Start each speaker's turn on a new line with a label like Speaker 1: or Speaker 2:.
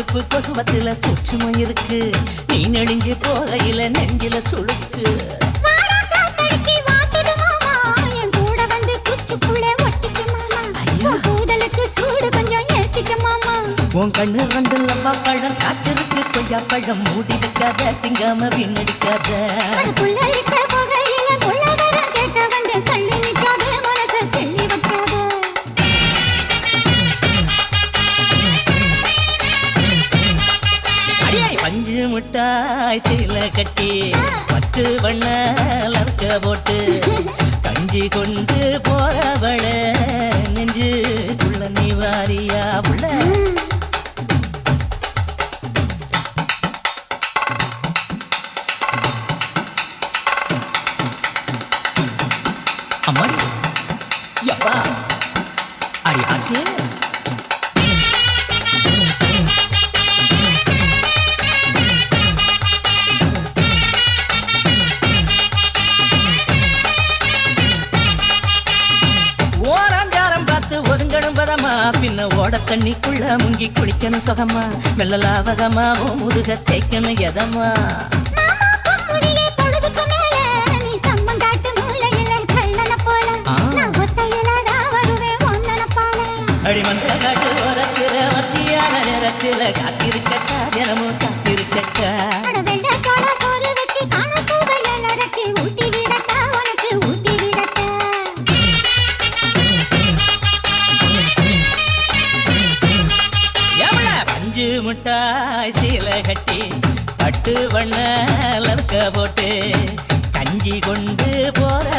Speaker 1: இடுப்பு கொசுவத்துல சூட்சுமம் இருக்கு. நீ நெடுஞ்சு போகையில நெஞ்சில
Speaker 2: வந்து.
Speaker 1: ஐயா.
Speaker 2: உன்
Speaker 1: கண்ணு ரெண்டு லப்பா பழம். காய்ச்சலுக்கு கொய்யா பழம். மூடி வைக்காத திங்காம வீணடிக்காத. அஞ்சு முட்டாய் சீல கட்டி பத்து வண்ண லக்க போட்டு கஞ்சி கொண்டு போறவள நெஞ்சு உள்ள நிவாரியா உள்ள. அம்மாடி யப்பா அடி ஆக்கே ஒதுங்கணும் பதமா பின்ன ஓட தண்ணிக்குள்ள முங்கி குளிக்கணும் சுகமா. மெல்லலாவகமா ஓ முதுக தேய்க்கணும் எதமா.
Speaker 2: மாமா
Speaker 1: காட்டு ஓரத்தில் மத்தியான நேரத்தில் காத்திருக்க அஞ்சு முட்டாய் சீலை கட்டி பட்டு வண்ண லவுக்க போட்டு கஞ்சி கொண்டு போற